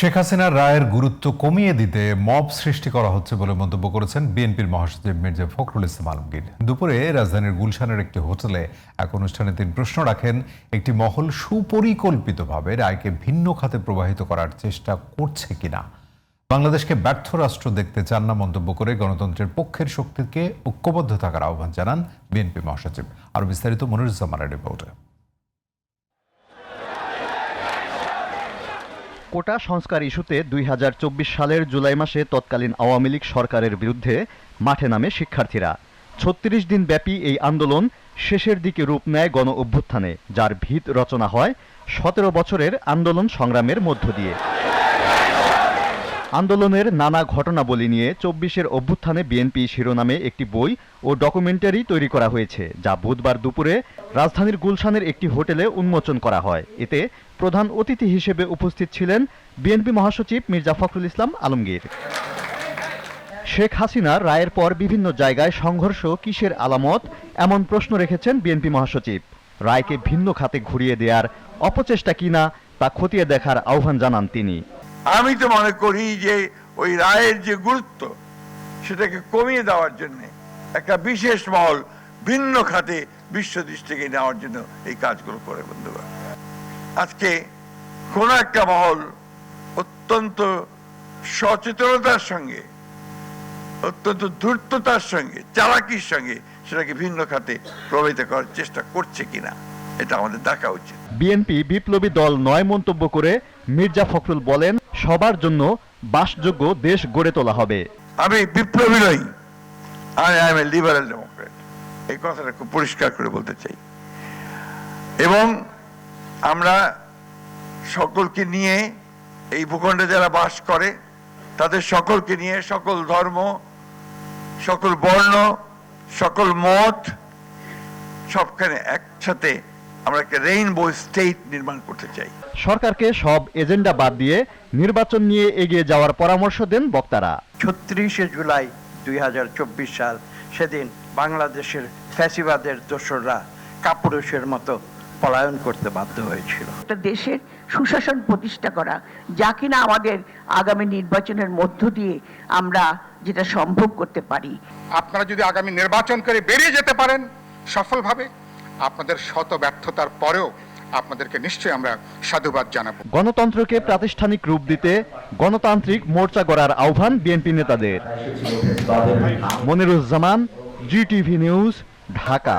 শেখ হাসিনার রায়ের গুরুত্ব কমিয়ে দিতে মব সৃষ্টি করা হচ্ছে বলে মন্তব্য করেছেন বিএনপির মহাসচিব মির্জা ফখরুল ইসলাম আলমগীর। দুপুরে রাজধানীর গুলশানের একটি হোটেলে এক অনুষ্ঠানে তিনি প্রশ্ন রাখেন, একটি মহল সুপরিকল্পিতভাবে রায়কে ভিন্ন খাতে প্রবাহিত করার চেষ্টা করছে কিনা? বাংলাদেশকে ব্যর্থ রাষ্ট্র দেখতে চান না মন্তব্য করে গণতন্ত্রের পক্ষের শক্তিকে ঐক্যবদ্ধ থাকার আহ্বান জানান বিএনপি মহাসচিব। আরও বিস্তারিত মনিরুজ্জামানের রিপোর্টে। কোটা সংস্কার ইস্যুতে দুই হাজার চব্বিশ সালের জুলাই মাসে তৎকালীন আওয়ামী লীগ সরকারের বিরুদ্ধে মাঠে নামে শিক্ষার্থীরা। ছত্রিশ দিন ব্যাপী এই আন্দোলন শেষের দিকে রূপ নেয় গণ অভ্যুত্থানে যার ভিত রচনা হয় সতেরো বছরের আন্দোলন সংগ্রামের মধ্য দিয়ে। আন্দোলনের নানা ঘটনাবলী নিয়ে চব্বিশের অভ্যুত্থানে বিএনপি শিরোনামে একটি বই ও ডকুমেন্টারি তৈরি করা হয়েছে, যা বুধবার দুপুরে রাজধানীর গুলশানের একটি হোটেলে উন্মোচন করা হয়। এতে প্রধান অতিথি হিসেবে উপস্থিত ছিলেন বিএনপি মহাসচিব মির্জা ফখরুল ইসলাম আলমগীর। শেখ হাসিনার রায়ের পর বিভিন্ন জায়গায় সংঘর্ষ কিসের আলামত, এমন প্রশ্ন রেখেছেন বিএনপি মহাসচিব। রায়কে ভিন্ন খাতে ঘুরিয়ে দেওয়ার অপচেষ্টা কিনা তা খতিয়ে দেখার আহ্বান জানান তিনি। আমি তো মনে করি যে ওই রায়ের যে গুরুত্ব, সেটাকে কমিয়ে দেওয়ার জন্য একটা বিশেষ মহল ভিন্ন খাতে বিশ্ব দৃষ্টিকে নেওয়ার জন্য এই কাজগুলো করে বন্ধুরা আজকে কোন একটা মহল অত্যন্ত সচেতনতার সঙ্গে, অত্যন্ত ধূর্ততার সঙ্গে, চালাকির সঙ্গে সেটাকে ভিন্ন খাতে প্রভাবিত করার চেষ্টা করছে কিনা এটা আমাদের দেখা উচিত। বিএনপি বিপ্লবী দল নয় মন্তব্য করে মির্জা ফখরুল বলেন সবার জন্য বাসযোগ্য দেশ গড়ে তোলা হবে। আমি বিপ্লবী নই I am a liberal democrat এই কথাটা খুব পরিষ্কার করে বলতে চাই। এবং আমরা সকলকে নিয়ে এই ভূখণ্ডে যারা বাস করে তাদের সকলকে নিয়ে সকল ধর্ম সকল বর্ণ সকল মত সবখানে একসাথে আমরা একটা রেইনবো স্টেট নির্মাণ করতে চাই। সরকারকে সব এজেন্ডা বাদ দিয়ে নির্বাচন নিয়ে এগিয়ে যাওয়ার পরামর্শ দেন বক্তারা। ছত্রিশে জুলাই দুই হাজার চব্বিশ সাল সেদিন বাংলাদেশের ফ্যাসিবাদের দোসররা কাপুরুষের মতো পলায়ন করতে বাধ্য হয়েছিল। একটা দেশের সুশাসন প্রতিষ্ঠা করা যা কিনা আমাদের আগামী নির্বাচনের মধ্য দিয়ে আমরা যেটা সম্ভব করতে পারি। আপনারা যদি আগামী নির্বাচন করে বেরিয়ে যেতে পারেন সফলভাবে আপনাদের শত ব্যর্থতার পরেও আপনাদেরকে নিশ্চয়ই আমরা সাধুবাদ জানাব। গণতন্ত্রকে প্রাতিষ্ঠানিক রূপ দিতে গণতান্ত্রিক মোর্চা গড়ার আহ্বান বিএনপি নেতাদের। Moniruzzaman, G TV news, Dhaka.